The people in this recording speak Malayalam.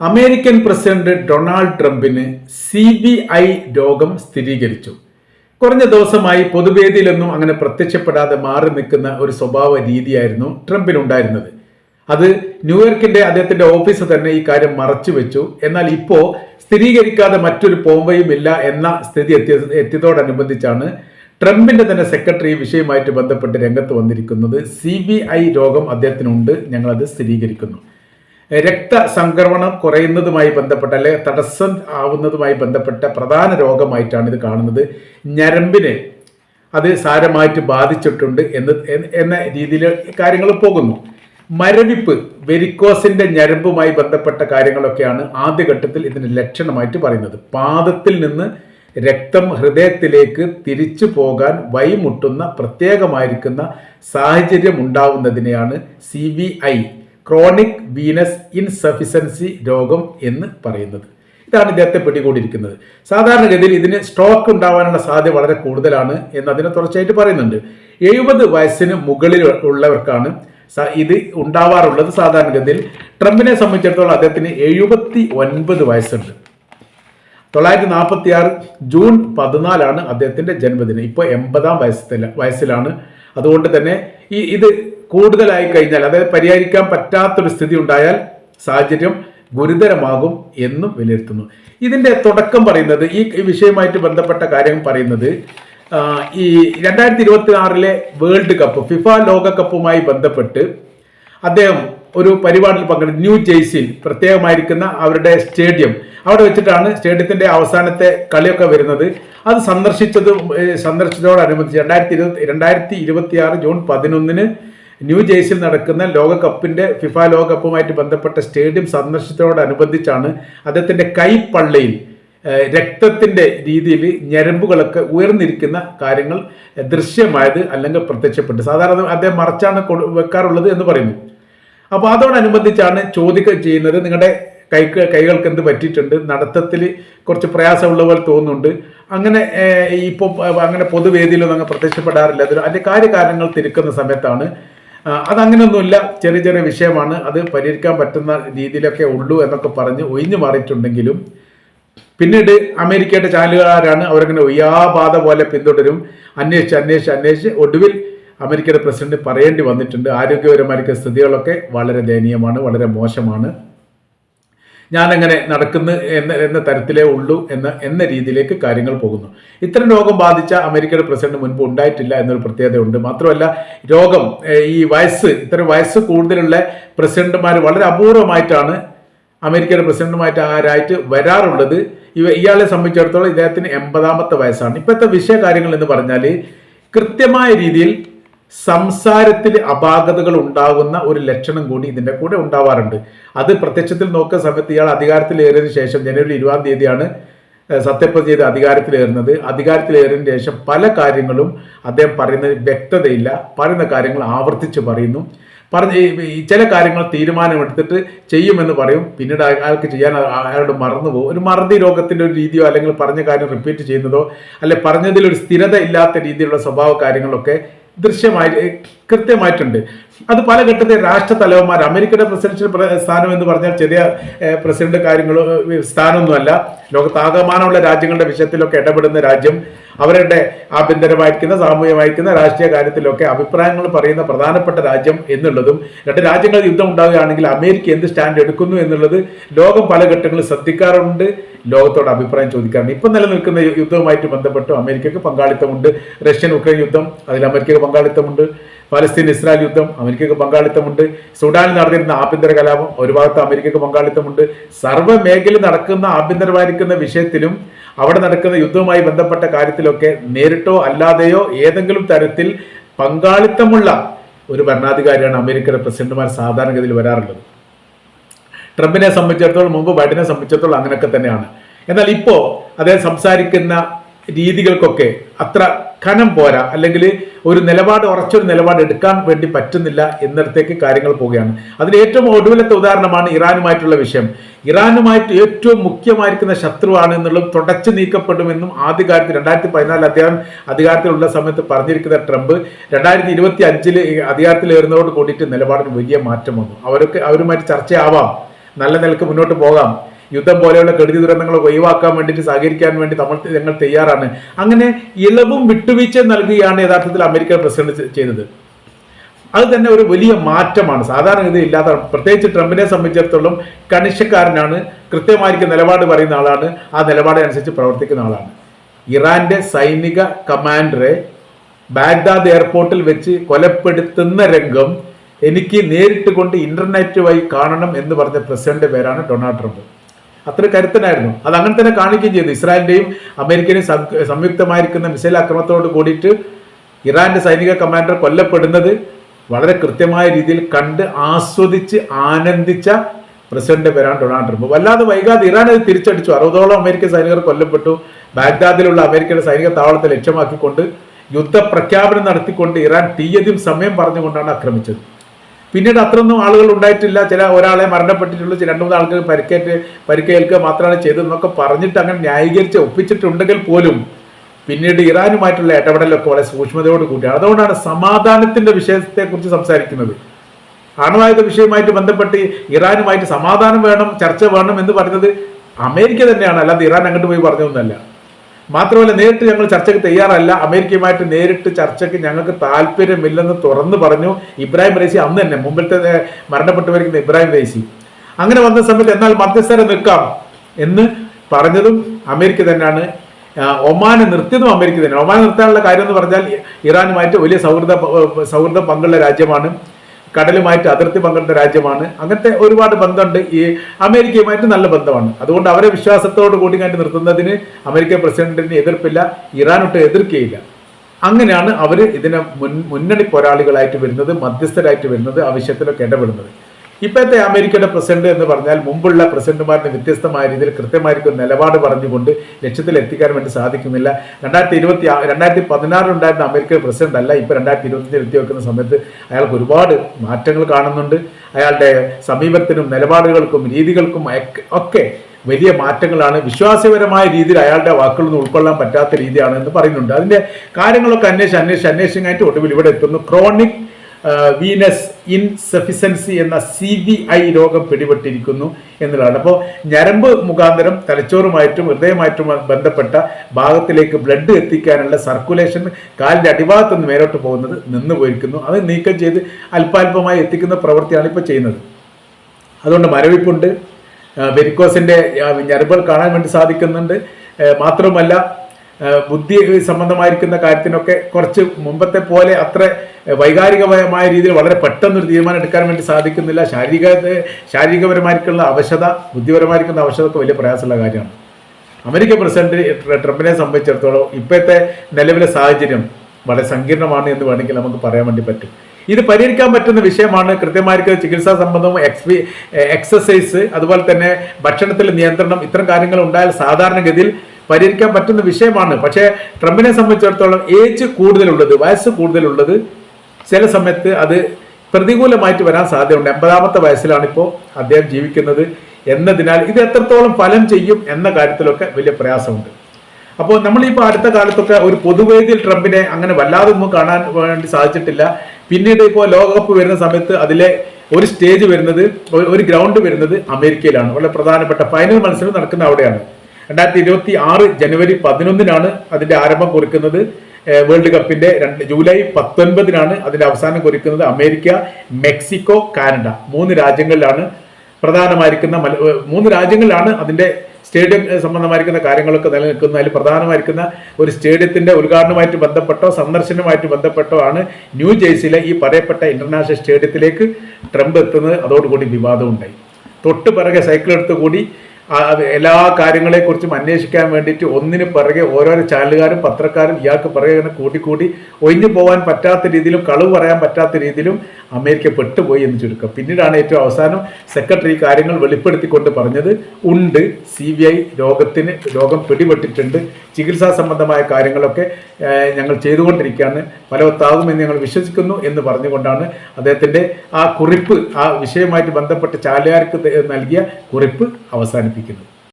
അമേരിക്കൻ പ്രസിഡന്റ് ഡൊണാൾഡ് ട്രംപിന് സി ബി ഐ രോഗം സ്ഥിരീകരിച്ചു. കുറഞ്ഞ ദിവസമായി പൊതുവേദിയിലൊന്നും അങ്ങനെ പ്രത്യക്ഷപ്പെടാതെ മാറി നിൽക്കുന്ന ഒരു സ്വഭാവ രീതിയായിരുന്നു ട്രംപിനുണ്ടായിരുന്നത്. അത് ന്യൂയോർക്കിന്റെ അദ്ദേഹത്തിന്റെ ഓഫീസ് തന്നെ ഈ കാര്യം മറച്ചു വെച്ചു. എന്നാൽ ഇപ്പോൾ സ്ഥിരീകരിക്കാതെ മറ്റൊരു പോംവയും ഇല്ല എന്ന സ്ഥിതി എത്തിയ എത്തിയതോടനുബന്ധിച്ചാണ് ട്രംപിന്റെ തന്നെ സെക്രട്ടറി വിഷയവുമായിട്ട് ബന്ധപ്പെട്ട് രംഗത്ത് വന്നിരിക്കുന്നത്. സി ബി ഐ രോഗം അദ്ദേഹത്തിനുണ്ട്. ഞങ്ങളത് സ്ഥിരീകരിക്കുന്നു. രക്തസംക്രമണം കുറയുന്നതുമായി ബന്ധപ്പെട്ട അല്ലെ തടസ്സം ആവുന്നതുമായി ബന്ധപ്പെട്ട പ്രധാന രോഗമായിട്ടാണ് ഇത് കാണുന്നത്. ഞരമ്പിനെ അത് സാരമായിട്ട് ബാധിച്ചിട്ടുണ്ട് എന്ന് എന്ന- രീതിയിൽ കാര്യങ്ങൾ പോകുന്നു. മരവിപ്പ് വെരിക്കോസിന്റെ ഞരമ്പുമായി ബന്ധപ്പെട്ട കാര്യങ്ങളൊക്കെയാണ് ആദ്യഘട്ടത്തിൽ ഇതിന് ലക്ഷണമായിട്ട് പറയുന്നത്. പാദത്തിൽ നിന്ന് രക്തം ഹൃദയത്തിലേക്ക് തിരിച്ചു പോകാൻ വൈമുട്ടുന്ന പ്രത്യേകമായിരിക്കുന്ന സാഹചര്യം ഉണ്ടാവുന്നതിനെയാണ് സി ക്രോണിക് വീനസ് ഇൻസഫിഷ്യൻസി രോഗം എന്ന് പറയുന്നത്. ഇതാണ് ഇദ്ദേഹത്തെ പിടികൂടിയിരിക്കുന്നത് സാധാരണഗതിയിൽ ഇതിന് സ്ട്രോക്ക് ഉണ്ടാവാനുള്ള സാധ്യത വളരെ കൂടുതലാണ് എന്ന് അതിനെ തുടർച്ചയായിട്ട് പറയുന്നുണ്ട്. എഴുപത് വയസ്സിന് മുകളിൽ ഉള്ളവർക്കാണ് ഇത് ഉണ്ടാവാറുള്ളത് സാധാരണഗതിയിൽ. ട്രംപിനെ സംബന്ധിച്ചിടത്തോളം അദ്ദേഹത്തിന് എഴുപത്തി ഒൻപത് വയസ്സുണ്ട്. തൊള്ളായിരത്തി നാൽപ്പത്തി ആറ് ജൂൺ പതിനാലാണ് അദ്ദേഹത്തിന്റെ ജന്മദിനം. ഇപ്പോൾ എൺപതാം വയസ്സിലെ വയസ്സിലാണ്. അതുകൊണ്ട് തന്നെ ഈ ഇത് കൂടുതലായി കഴിഞ്ഞാൽ അതായത് പരിഹരിക്കാൻ പറ്റാത്തൊരു സ്ഥിതി ഉണ്ടായാൽ സാഹചര്യം ഗുരുതരമാകും എന്നും വിലയിരുത്തുന്നു. ഇതിന്റെ തുടക്കം പറയുന്നത് ഈ വിഷയവുമായിട്ട് ബന്ധപ്പെട്ട കാര്യം പറയുന്നത് ഈ രണ്ടായിരത്തി ഇരുപത്തി ആറിലെ വേൾഡ് കപ്പ് ഫിഫ ലോകകപ്പുമായി ബന്ധപ്പെട്ട് അദ്ദേഹം ഒരു പരിപാടിയിൽ പങ്കെടുത്തു ന്യൂ ജേഴ്സിയിൽ പ്രത്യേകമായിരിക്കുന്ന അവരുടെ സ്റ്റേഡിയം. അവിടെ വെച്ചിട്ടാണ് സ്റ്റേഡിയത്തിന്റെ അവസാനത്തെ കളിയൊക്കെ വരുന്നത്. അത് സന്ദർശിച്ചത് സന്ദർശിച്ചതോടനുബന്ധിച്ച് രണ്ടായിരത്തി ഇരുപത്തി രണ്ടായിരത്തി ഇരുപത്തി ആറ് ജൂൺ പതിനൊന്നിന് ന്യൂ ജേഴ്സിയിൽ നടക്കുന്ന ലോകകപ്പിന്റെ ഫിഫ ലോകകപ്പുമായിട്ട് ബന്ധപ്പെട്ട സ്റ്റേഡിയം സന്ദർശിച്ചതോടനുബന്ധിച്ചാണ് അദ്ദേഹത്തിന്റെ കൈപ്പള്ളയിൽ രക്തത്തിന്റെ രീതിയിൽ ഞരമ്പുകളൊക്കെ ഉയർന്നിരിക്കുന്ന കാര്യങ്ങൾ ദൃശ്യമായത് അല്ലെങ്കിൽ പ്രത്യക്ഷപ്പെട്ടു സാധാരണ അദ്ദേഹം മറച്ചാണ് വെക്കാറുള്ളത് എന്ന് പറയുന്നു. അപ്പോൾ അതോടനുബന്ധിച്ചാണ് ചോദ്യം ചെയ്യുന്നത്. നിങ്ങളുടെ കൈക്ക് കൈകൾക്ക് എന്ത് പറ്റിയിട്ടുണ്ട്? നടത്തത്തിൽ കുറച്ച് പ്രയാസമുള്ള പോലെ തോന്നുന്നുണ്ട്. അങ്ങനെ ഇപ്പോൾ അങ്ങനെ പൊതുവേദിയിലൊന്നും അങ്ങ് പ്രത്യക്ഷപ്പെടാറില്ല. അതിന്റെ കാര്യകാരണങ്ങൾ തിരുക്കുന്ന സമയത്താണ്. അതങ്ങനെയൊന്നുമില്ല ചെറിയ ചെറിയ വിഷയമാണ്. അത് പരിഹരിക്കാൻ പറ്റുന്ന രീതിയിലൊക്കെ ഉള്ളൂ എന്നൊക്കെ പറഞ്ഞ് ഒഴിഞ്ഞു മാറിയിട്ടുണ്ടെങ്കിലും പിന്നീട് അമേരിക്കയുടെ ചാനലുകാരാണ് അവരങ്ങനെ ഒയ്യാബാധ പോലെ പിന്തുടരും. അന്വേഷിച്ച് അന്വേഷിച്ച് അന്വേഷിച്ച് ഒടുവിൽ അമേരിക്കയുടെ പ്രസിഡന്റ് പറയേണ്ടി വന്നിട്ടുണ്ട്. ആരോഗ്യപരമായിരിക്കുന്ന സ്ഥിതികളൊക്കെ വളരെ ദയനീയമാണ് വളരെ മോശമാണ്. ഞാനങ്ങനെ നടക്കുന്നു എന്ന എന്ന തരത്തിലേ ഉള്ളൂ എന്ന എന്ന രീതിയിലേക്ക് കാര്യങ്ങൾ പോകുന്നു. ഇത്തരം രോഗം ബാധിച്ച അമേരിക്കയുടെ പ്രസിഡന്റ് മുൻപ് ഉണ്ടായിട്ടില്ല എന്നൊരു പ്രത്യേകതയുണ്ട്. മാത്രമല്ല രോഗം ഈ വയസ്സ് ഇത്തരം വയസ്സ് കൂടുതലുള്ള പ്രസിഡന്റുമാർ വളരെ അപൂർവമായിട്ടാണ് അമേരിക്കയുടെ പ്രസിഡന്റുമായിട്ട് ആരായിട്ട് വരാറുള്ളത്. ഇവ ഇയാളെ സംബന്ധിച്ചിടത്തോളം ഇദ്ദേഹത്തിന് എൺപതാമത്തെ വയസ്സാണ്. ഇപ്പോഴത്തെ വിഷയ കാര്യങ്ങൾ എന്ന് പറഞ്ഞാൽ കൃത്യമായ രീതിയിൽ സംസാരത്തിൽ അപാകതകൾ ഉണ്ടാകുന്ന ഒരു ലക്ഷണം കൂടി ഇതിന്റെ കൂടെ ഉണ്ടാവാറുണ്ട്. അത് പ്രത്യക്ഷത്തിൽ നോക്കുന്ന സമയത്ത് ഇയാൾ അധികാരത്തിലേറിയതിനു ശേഷം ജനുവരി ഇരുപതാം തീയതിയാണ് സത്യപ്രതി ചെയ്ത് അധികാരത്തിലേറുന്നത് അധികാരത്തിലേറിയതിനു ശേഷം പല കാര്യങ്ങളും അദ്ദേഹം പറയുന്നത് വ്യക്തതയില്ല. പറയുന്ന കാര്യങ്ങൾ ആവർത്തിച്ച് പറയുന്നു. പറഞ്ഞ ചില കാര്യങ്ങൾ തീരുമാനമെടുത്തിട്ട് ചെയ്യുമെന്ന് പറയും. പിന്നീട് അയ- അയാൾക്ക് ചെയ്യാൻ അയാളോട് മറന്നു പോകും. ഒരു മറതി രോഗത്തിന്റെ ഒരു രീതിയോ അല്ലെങ്കിൽ പറഞ്ഞ കാര്യം റിപ്പീറ്റ് ചെയ്യുന്നതോ അല്ലെ പറഞ്ഞതിൽ ഒരു സ്ഥിരത ഇല്ലാത്ത രീതിയിലുള്ള സ്വഭാവ കാര്യങ്ങളൊക്കെ ദൃശ്യമായി കൃത്യമായിട്ടുണ്ട്. അത് പല ഘട്ടത്തിൽ രാഷ്ട്ര തലവന്മാർ അമേരിക്കയുടെ പ്രസിഡൻഷ്യൽ സ്ഥാനം എന്ന് പറഞ്ഞാൽ ചെറിയ പ്രസിഡന്റ് കാര്യങ്ങളോ സ്ഥാനമൊന്നുമല്ല. ലോകത്താകമാനമുള്ള രാജ്യങ്ങളുടെ വിഷയത്തിലൊക്കെ ഇടപെടുന്ന രാജ്യം അവരുടെ ആഭ്യന്തരമായിരിക്കുന്ന സാമൂഹികമായിരിക്കുന്ന രാഷ്ട്രീയ കാര്യത്തിലൊക്കെ അഭിപ്രായങ്ങൾ പറയുന്ന പ്രധാനപ്പെട്ട രാജ്യം എന്നുള്ളതും രണ്ട് രാജ്യങ്ങൾ യുദ്ധം ഉണ്ടാവുകയാണെങ്കിൽ അമേരിക്ക എന്ത് സ്റ്റാൻഡ് എടുക്കുന്നു എന്നുള്ളത് ലോകം പല ഘട്ടങ്ങളിൽ ശ്രദ്ധിക്കാറുണ്ട്. ലോകത്തോട് അഭിപ്രായം ചോദിക്കാറുണ്ട്. ഇപ്പം നിലനിൽക്കുന്ന യുദ്ധവുമായിട്ട് ബന്ധപ്പെട്ട് അമേരിക്കയ്ക്ക് പങ്കാളിത്തമുണ്ട്. റഷ്യൻ ഉക്രൈൻ യുദ്ധം അതിൽ അമേരിക്കക്ക് പങ്കാളിത്തമുണ്ട്. പലസ്തീൻ ഇസ്രായേൽ യുദ്ധം അമേരിക്കയ്ക്ക് പങ്കാളിത്തമുണ്ട്. സുഡാനിൽ നടന്നിരുന്ന ആഭ്യന്തര കലാപം ഒരു ഭാഗത്ത് അമേരിക്കയ്ക്ക് പങ്കാളിത്തമുണ്ട്. സർവ മേഖലയിൽ നടക്കുന്ന ആഭ്യന്തരമായിരിക്കുന്ന വിഷയത്തിലും അവിടെ നടക്കുന്ന യുദ്ധവുമായി ബന്ധപ്പെട്ട കാര്യത്തിലൊക്കെ നേരിട്ടോ അല്ലാതെയോ ഏതെങ്കിലും തരത്തിൽ പങ്കാളിത്തമുള്ള ഒരു ഭരണാധികാരിയാണ് അമേരിക്കയുടെ പ്രസിഡന്റുമാർ സാധാരണഗതിയിൽ വരാറുള്ളത്. ട്രംപിനെ സംബന്ധിച്ചിടത്തോളം മുമ്പ് ബൈഡനെ സംബന്ധിച്ചിടത്തോളം അങ്ങനെയൊക്കെ തന്നെയാണ്. എന്നാൽ ഇപ്പോൾ അദ്ദേഹം സംസാരിക്കുന്ന രീതികൾക്കൊക്കെ അത്ര കനം പോരാ. അല്ലെങ്കിൽ ഒരു നിലപാട് ഉറച്ചൊരു നിലപാട് എടുക്കാൻ വേണ്ടി പറ്റുന്നില്ല എന്നിടത്തേക്ക് കാര്യങ്ങൾ പോവുകയാണ്. അതിന് ഏറ്റവും ഒടുവിലത്തെ ഉദാഹരണമാണ് ഇറാനുമായിട്ടുള്ള വിഷയം. ഇറാനുമായിട്ട് ഏറ്റവും മുഖ്യമായിരിക്കുന്ന ശത്രുവാണ് എന്നുള്ളത് തുടച്ചു നീക്കപ്പെടുമെന്നും ആദ്യകാലത്ത് രണ്ടായിരത്തി പതിനാല് അദ്ദേഹം അധികാരത്തിലുള്ള സമയത്ത് പറഞ്ഞിരിക്കുന്ന ട്രംപ് രണ്ടായിരത്തി ഇരുപത്തി അഞ്ചിൽ അധികാരത്തിലേറുന്നതോട് കൂടിയിട്ട് നിലപാടിന് വലിയ മാറ്റം വന്നു. അവരൊക്കെ അവരുമായിട്ട് ചർച്ചയാവാം. നല്ല നിലയ്ക്ക് മുന്നോട്ട് പോകാം. യുദ്ധം പോലെയുള്ള കെടുതി ദുരന്തങ്ങൾ ഒഴിവാക്കാൻ വേണ്ടിയിട്ട് സഹകരിക്കാൻ വേണ്ടി നമ്മൾ ഞങ്ങൾ തയ്യാറാണ്. അങ്ങനെ ഇളവും വിട്ടുവീഴ്ച നൽകുകയാണ് യഥാർത്ഥത്തിൽ അമേരിക്കൻ പ്രസിഡന്റ് ചെയ്തത്. അത് തന്നെ ഒരു വലിയ മാറ്റമാണ്. സാധാരണ ഇത് ഇല്ലാത്ത പ്രത്യേകിച്ച് ട്രംപിനെ സംബന്ധിച്ചിടത്തോളം കണിശക്കാരനാണ്. കൃത്യമായിരിക്കും നിലപാട് പറയുന്ന ആളാണ്. ആ നിലപാടനുസരിച്ച് പ്രവർത്തിക്കുന്ന ആളാണ്. ഇറാന്റെ സൈനിക കമാൻഡറെ ബാഗ്ദാദ് എയർപോർട്ടിൽ വെച്ച് കൊലപ്പെടുത്തുന്ന രംഗം എനിക്ക് നേരിട്ട് കൊണ്ട് ഇന്റർനെറ്റ് വഴി കാണണം എന്ന് പറഞ്ഞ പ്രസിഡന്റ് പേരാണ് ഡൊണാൾഡ് ട്രംപ്. അത്ര കരുത്തനായിരുന്നു. അത് അങ്ങനെ തന്നെ കാണിക്കുകയും ചെയ്തു. ഇസ്രായേലിന്റെയും അമേരിക്കയും സംയുക്തമായിരിക്കുന്ന മിസൈൽ ആക്രമണത്തോട് കൂടിയിട്ട് ഇറാന്റെ സൈനിക കമാൻഡർ കൊല്ലപ്പെടുന്നത് വളരെ കൃത്യമായ രീതിയിൽ കണ്ട് ആസ്വദിച്ച് ആനന്ദിച്ച പ്രസിഡന്റ് പേരാണ് ഡൊണാൾഡ് ട്രംപ്. വല്ലാതെ വൈകാതെ ഇറാൻ അത് തിരിച്ചടിച്ചു. അറുപതോളം അമേരിക്കൻ സൈനികർ കൊല്ലപ്പെട്ടു. ബാഗ്ദാദിലുള്ള അമേരിക്കയുടെ സൈനിക താവളത്തെ ലക്ഷ്യമാക്കിക്കൊണ്ട് യുദ്ധ പ്രഖ്യാപനം നടത്തിക്കൊണ്ട് ഇറാൻ തീയതിയും സമയം പറഞ്ഞുകൊണ്ടാണ് ആക്രമിച്ചത്. പിന്നീട് അത്രയൊന്നും ആളുകൾ ഉണ്ടായിട്ടില്ല. ചില ഒരാളെ മരണപ്പെട്ടിട്ടുള്ളൂ. രണ്ടു മൂന്ന് ആൾക്ക് പരിക്കേറ്റ് പരിക്കേൽക്കുക മാത്രമാണ് ചെയ്തതെന്നൊക്കെ പറഞ്ഞിട്ട് അങ്ങനെ ന്യായീകരിച്ച് ഒപ്പിച്ചിട്ടുണ്ടെങ്കിൽ പോലും പിന്നീട് ഇറാനുമായിട്ടുള്ള ഇടപെടലൊക്കെ വളരെ സൂക്ഷ്മതയോട് കൂടിയാണ്. അതുകൊണ്ടാണ് സമാധാനത്തിന്റെ വിഷയത്തെക്കുറിച്ച് സംസാരിക്കുന്നത്. അണുവായുധ വിഷയമായിട്ട് ബന്ധപ്പെട്ട് ഇറാനുമായിട്ട് സമാധാനം വേണം ചർച്ച വേണം എന്ന് പറഞ്ഞത് അമേരിക്ക തന്നെയാണ്. അല്ലാതെ ഇറാൻ അങ്ങോട്ട് പോയി പറഞ്ഞതൊന്നല്ല മാത്രമല്ല നേരിട്ട് ഞങ്ങൾ ചർച്ചയ്ക്ക് തയ്യാറല്ല. അമേരിക്കയുമായിട്ട് നേരിട്ട് ചർച്ചയ്ക്ക് ഞങ്ങൾക്ക് താല്പര്യമില്ലെന്ന് തുറന്നു പറഞ്ഞു ഇബ്രാഹിം റൈസി അന്ന് തന്നെ മുമ്പിലത്തെ മരണപ്പെട്ടു വരുന്ന ഇബ്രാഹിം റൈസി അങ്ങനെ വന്ന സമയത്ത് എന്നാൽ മധ്യസ്ഥരെ നിൽക്കാം എന്ന് പറഞ്ഞതും അമേരിക്ക തന്നെയാണ്. ഒമാനെ നിർത്തിയതും അമേരിക്ക തന്നെയാണ്. ഒമാനെ നിർത്താനുള്ള കാര്യം എന്ന് പറഞ്ഞാൽ ഇറാനുമായിട്ട് വലിയ സൗഹൃദ സൗഹൃദ പങ്കുള്ള രാജ്യമാണ്. കടലുമായിട്ട് അതിർത്തി പങ്കിടുന്ന രാജ്യമാണ്. അങ്ങനത്തെ ഒരുപാട് ബന്ധമുണ്ട്. ഈ അമേരിക്കയുമായിട്ട് നല്ല ബന്ധമാണ്. അതുകൊണ്ട് അവരെ വിശ്വാസത്തോട് കൂടി കണ്ട് നിർത്തുന്നതിന് അമേരിക്ക പ്രസിഡന്റിന് എതിർപ്പില്ല ഇറാനൊട്ട് എതിർക്കുകയില്ല അങ്ങനെയാണ് അവർ ഇതിനെ മുൻ മുന്നണി പോരാളികളായിട്ട് വരുന്നത് മധ്യസ്ഥരായിട്ട് വരുന്നത് ആവശ്യത്തിലൊക്കെ ഇടപെടുന്നത്. ഇപ്പോഴത്തെ അമേരിക്കയുടെ പ്രസിഡന്റ് എന്ന് പറഞ്ഞാൽ മുമ്പുള്ള പ്രസിഡന്റുമാരുടെ വ്യത്യസ്തമായ രീതിയിൽ കൃത്യമായിരിക്കും നിലപാട് പറഞ്ഞുകൊണ്ട് ലക്ഷ്യത്തിൽ എത്തിക്കാൻ വേണ്ടി സാധിക്കുന്നില്ല. രണ്ടായിരത്തി ഇരുപത്തി രണ്ടായിരത്തി പതിനാറിലുണ്ടായിരുന്ന അമേരിക്കൻ പ്രസിഡന്റ് അല്ല ഇപ്പോൾ രണ്ടായിരത്തി ഇരുപത്തി എത്തി വെക്കുന്ന സമയത്ത് അയാൾക്ക് ഒരുപാട് മാറ്റങ്ങൾ കാണുന്നുണ്ട്. അയാളുടെ സമീപത്തിനും നിലപാടുകൾക്കും രീതികൾക്കും ഒക്കെ വലിയ മാറ്റങ്ങളാണ്. വിശ്വാസപരമായ രീതിയിൽ അയാളുടെ വാക്കുകളൊന്നും ഉൾക്കൊള്ളാൻ പറ്റാത്ത രീതിയാണ് എന്ന് പറയുന്നുണ്ട്. അതിന്റെ കാര്യങ്ങളൊക്കെ അന്വേഷിച്ച് അന്വേഷിച്ച് അന്വേഷിക്കാനായിട്ട് ഒടുവിൽ ഇവിടെ എത്തുന്നു. ക്രോണിക് വീനസ് ഇൻസഫിഷ്യൻസി എന്ന സി വി ഐ രോഗം പിടിപെട്ടിരിക്കുന്നു എന്നുള്ളതാണ്. അപ്പോൾ ഞരമ്പ് മുഖാന്തരം തലച്ചോറുമായിട്ടും ഹൃദയമായിട്ടും ബന്ധപ്പെട്ട ഭാഗത്തിലേക്ക് ബ്ലഡ് എത്തിക്കാനുള്ള സർക്കുലേഷൻ കാലിന്റെ അടിഭാഗത്ത് നിന്ന് മേലോട്ട് പോകുന്നത് നിന്ന് പോയിരിക്കുന്നു. അത് നീക്കം ചെയ്ത് അല്പാൽപമായി എത്തിക്കുന്ന പ്രവൃത്തിയാണ് ഇപ്പോൾ ചെയ്യുന്നത്. അതുകൊണ്ട് മരവിപ്പുണ്ട്. വെരിക്കോസിന്റെ ഞരമ്പുകൾ കാണാൻ വേണ്ടി സാധിക്കുന്നുണ്ട്. മാത്രമല്ല ബുദ്ധി സംബന്ധമായിരിക്കുന്ന കാര്യത്തിനൊക്കെ കുറച്ച് മുമ്പത്തെ പോലെ അത്ര വൈകാരികമായ രീതിയിൽ വളരെ പെട്ടെന്നൊരു തീരുമാനം എടുക്കാൻ വേണ്ടി സാധിക്കുന്നില്ല. ശാരീരിക ശാരീരികപരമായിരിക്കുള്ള അവശത ബുദ്ധിപരമായിരിക്കുന്ന അവശതയൊക്കെ വലിയ പ്രയാസമുള്ള കാര്യമാണ്. അമേരിക്കൻ പ്രസിഡന്റ് ട്രംപിനെ സംബന്ധിച്ചിടത്തോളം ഇപ്പോഴത്തെ നിലവിലെ സാഹചര്യം വളരെ സങ്കീർണമാണ് എന്ന് വേണമെങ്കിൽ നമുക്ക് പറയാൻ വേണ്ടി പറ്റും. ഇത് പരിഹരിക്കാൻ പറ്റുന്ന വിഷയമാണ് കൃത്യമായിരിക്കും ചികിത്സാ സംബന്ധവും എക്സ്പി എക്സസൈസ് അതുപോലെ തന്നെ ഭക്ഷണത്തിലെ നിയന്ത്രണം ഇത്തരം കാര്യങ്ങൾ ഉണ്ടായാൽ സാധാരണഗതിയിൽ പരിഹരിക്കാൻ പറ്റുന്ന വിഷയമാണ്. പക്ഷേ ട്രംപിനെ സംബന്ധിച്ചിടത്തോളം ഏജ് കൂടുതലുള്ളത് വയസ്സ് കൂടുതലുള്ളത് ചില സമയത്ത് അത് പ്രതികൂലമായിട്ട് വരാൻ സാധ്യതയുണ്ട്. എൺപതാമത്തെ വയസ്സിലാണ് ഇപ്പോൾ അദ്ദേഹം ജീവിക്കുന്നത് എന്നതിനാൽ ഇത് എത്രത്തോളം ഫലം ചെയ്യും എന്ന കാര്യത്തിലൊക്കെ വലിയ പ്രയാസമുണ്ട്. അപ്പോൾ നമ്മളിപ്പോൾ അടുത്ത കാലത്തൊക്കെ ഒരു പൊതുവേദിയിൽ ട്രംപിനെ അങ്ങനെ വല്ലാതെ ഒന്നും കാണാൻ വേണ്ടി സാധിച്ചിട്ടില്ല. പിന്നീട് ഇപ്പോൾ ലോകകപ്പ് വരുന്ന സമയത്ത് അതിലെ ഒരു സ്റ്റേജ് വരുന്നത് ഒരു ഗ്രൗണ്ട് വരുന്നത് അമേരിക്കയിലാണ്. വളരെ പ്രധാനപ്പെട്ട ഫൈനൽ മത്സരം നടക്കുന്ന അവിടെയാണ്. രണ്ടായിരത്തി ഇരുപത്തി ആറ് ജനുവരി പതിനൊന്നിനാണ് അതിന്റെ ആരംഭം കുറിക്കുന്നത്. വേൾഡ് കപ്പിന്റെ രണ്ട് ജൂലൈ പത്തൊൻപതിനാണ് അതിന്റെ അവസാനം കുറിക്കുന്നത് അമേരിക്ക മെക്സിക്കോ കാനഡ. മൂന്ന് രാജ്യങ്ങളിലാണ് പ്രധാനമായിരിക്കുന്ന മൂന്ന് രാജ്യങ്ങളിലാണ് അതിന്റെ സ്റ്റേഡിയം സംബന്ധമായിരിക്കുന്ന കാര്യങ്ങളൊക്കെ നിലനിൽക്കുന്ന അതിൽ പ്രധാനമായിരിക്കുന്ന ഒരു സ്റ്റേഡിയത്തിന്റെ ഉദ്ഘാടനമായിട്ട് ബന്ധപ്പെട്ടോ സന്ദർശനമായിട്ട് ബന്ധപ്പെട്ടോ ആണ് ന്യൂ ജേഴ്സിയിലെ ഈ പറയപ്പെട്ട ഇന്റർനാഷണൽ സ്റ്റേഡിയത്തിലേക്ക് ട്രംപ് എത്തുന്നത്. അതോടുകൂടി വിവാദമുണ്ടായി. തൊട്ട് പിറകെ സൈക്കിൾ എടുത്ത് കൂടി എല്ലാ കാര്യങ്ങളെക്കുറിച്ചും അന്വേഷിക്കാൻ വേണ്ടിയിട്ട് ഒന്നിന് പിറകെ ഓരോരോ ചാനലുകാരും പത്രക്കാരും ഇയാൾക്ക് പിറകെ ഇങ്ങനെ കൂട്ടിക്കൂടി ഒഴിഞ്ഞു പോകാൻ പറ്റാത്ത രീതിയിലും കളവ് പറയാൻ പറ്റാത്ത രീതിയിലും അമേരിക്ക പെട്ടുപോയി എന്ന് ചുരുക്കം. പിന്നീടാണ് ഏറ്റവും അവസാനം സെക്രട്ടറി കാര്യങ്ങൾ വെളിപ്പെടുത്തിക്കൊണ്ട് പറഞ്ഞത് ഉണ്ട് സി ബി ഐ രോഗത്തിന് രോഗം പിടിപെട്ടിട്ടുണ്ട് ചികിത്സാ സംബന്ധമായ കാര്യങ്ങളൊക്കെ ഞങ്ങൾ ചെയ്തുകൊണ്ടിരിക്കുകയാണ് ഫലവത്താകുമെന്ന് ഞങ്ങൾ വിശ്വസിക്കുന്നു എന്ന് പറഞ്ഞുകൊണ്ടാണ് അദ്ദേഹത്തിന്റെ ആ കുറിപ്പ് ആ വിഷയവുമായിട്ട് ബന്ധപ്പെട്ട് ചാലുകാർക്ക് നൽകിയ കുറിപ്പ് അവസാനിപ്പിക്കുന്നത്